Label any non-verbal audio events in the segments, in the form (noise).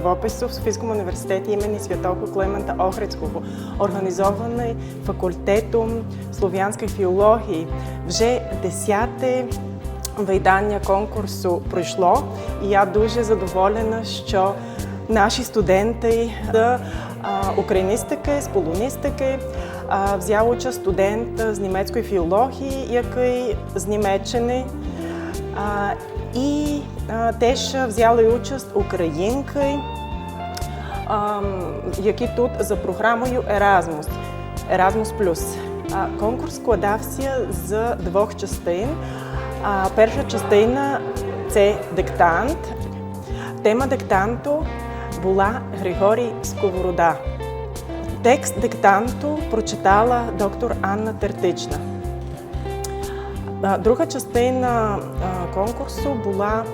правопису в Софийскому університеті імені Святого Климента Охридського, організований факультетом слов'янської філології. Вже десяте видання конкурсу пройшло, і я дуже задоволена, що наші студенти з україністики, з полуністики взяв участь студент з німецької філології, який з Німеччини. І теж взяли участь українки, які тут за програмою Erasmus. Erasmus+. Конкурс складався з двох частин. Перша частина це диктант. Тема диктанту була Григорій Сковорода. Текст диктанту прочитала доктор Анна Тертична. Друга частина конкурсу була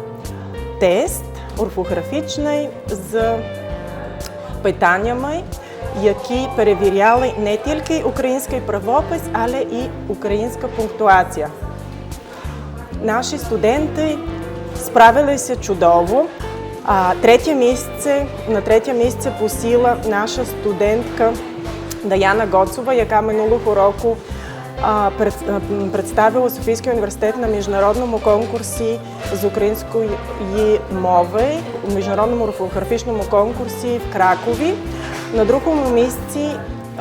тест орфографічний з питаннями, які перевіряли не тільки український правопис, але і українська пунктуація. Наші студенти справилися чудово. Третє місце на третє місце посіла наша студентка Даяна Гоцова, яка минулого року представила Софійський університет на міжнародному конкурсі з української мови у міжнародному орфографічному конкурсі в Кракові. На другому місці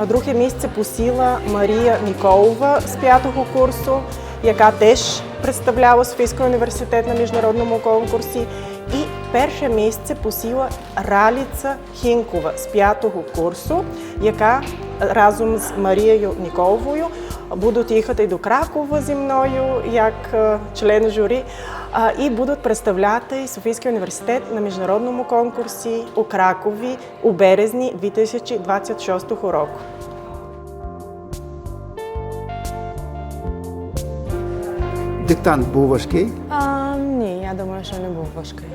друге місце посіла Марія Ніколова з п'ятого курсу, яка теж представляла Софійський університет на міжнародному конкурсі. І перше місце посіла Раліця Хінкова з п'ятого курсу, яка разом з Марією Ніколовою будуть їхати до Кракова зі мною як е, член журі і будуть представляти Софійський університет на міжнародному конкурсі у Кракові у березні 2026 року. Диктант був важкий, А, ні, я думаю, що не був важкий.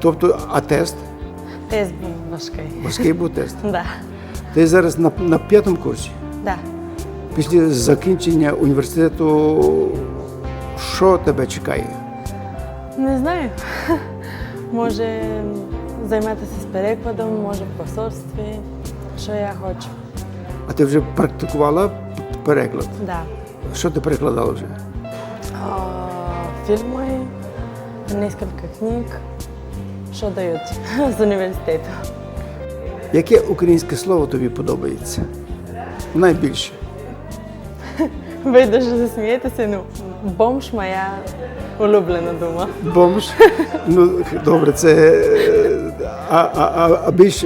тобто, а тест? Тест був важкий. Важкий був тест. (laughs) Да. Ти зараз на, на п'ятому курсі. Да. Після закінчення університету, що тебе чекає? Не знаю. (laughs) Може займатися з перекладом, може в посольстві, що я хочу. А ти вже практикувала переклад? Да. Що ти перекладала вже? А, фільми, кілька книг, що дають (laughs) з університету. Яке українське слово тобі подобається? Найбільше. Ви дуже засмієтеся, ну, бомж моя улюблена дума. Бомж. Ну, добре, це. е, А, а, а, а більш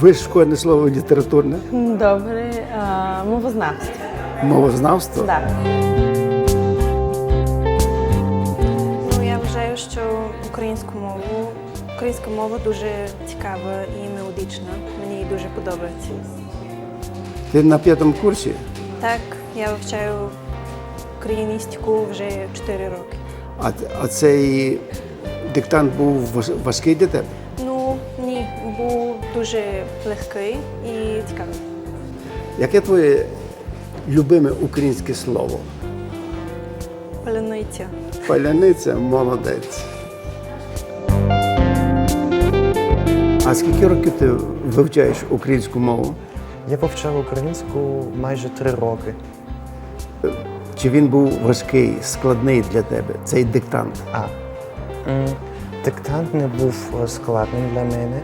вишколене слово літературне? Добре, а, мовознавство. Мовознавство? Да. Ну, я вважаю, що українську мову, українська мова дуже цікава і мелодична. Мені їй дуже подобається. Ти на п'ятому курсі? Так, я вивчаю україністику вже 4 роки. А, а цей диктант був важкий для тебе? Ну, ні, був дуже легкий і цікавий. Яке твоє любиме українське слово? Паляниця. Паляниця молодець. А скільки років ти вивчаєш українську мову? Я вивчав українську майже три роки. Чи він був важкий, складний для тебе, цей диктант? А диктант не був е, складним для мене.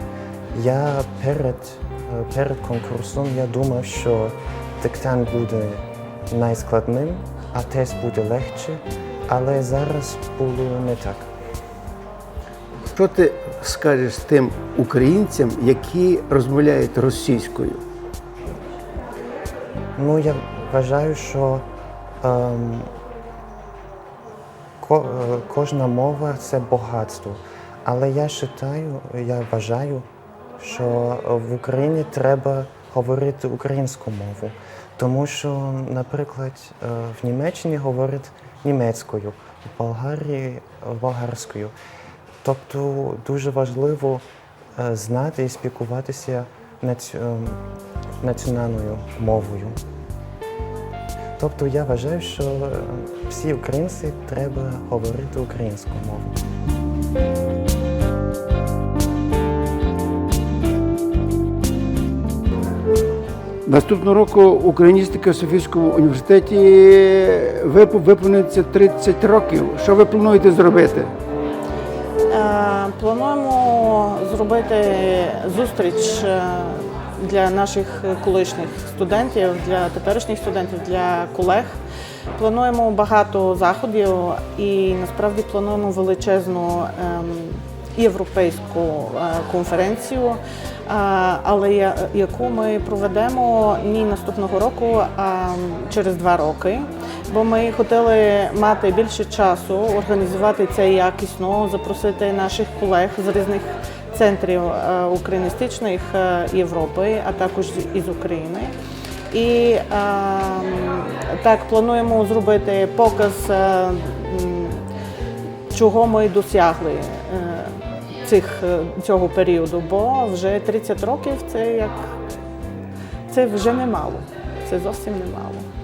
Я перед, е, перед конкурсом я думав, що диктант буде найскладним, а тест буде легше, але зараз було не так. Що ти скажеш тим українцям, які розмовляють російською? Ну, я вважаю, що кожна мова це багатство. Але я вважаю, я вважаю, що в Україні треба говорити українську мову. Тому що, наприклад, е, в Німеччині говорять німецькою, в Болгарії болгарською. Тобто дуже важливо е, знати і спілкуватися ем, національною мовою. Тобто я вважаю, що е, всі українці треба говорити українську мову. Наступного року україністика в Софійському університеті е, виповниться 30 років. Що ви плануєте зробити? Е, плануємо зробити зустріч для наших колишніх студентів, для теперішніх студентів, для колег. Плануємо багато заходів і насправді плануємо величезну ем, європейську е, конференцію, е, але яку ми проведемо не наступного року, а через два роки. Бо ми хотіли мати більше часу, організувати це якісно, запросити наших колег з різних центрів е, україністичних е, Європи, а також із України. І е, так плануємо зробити показ, е, чого ми досягли цих, цього періоду, бо вже 30 років це як це вже немало. Це зовсім немало.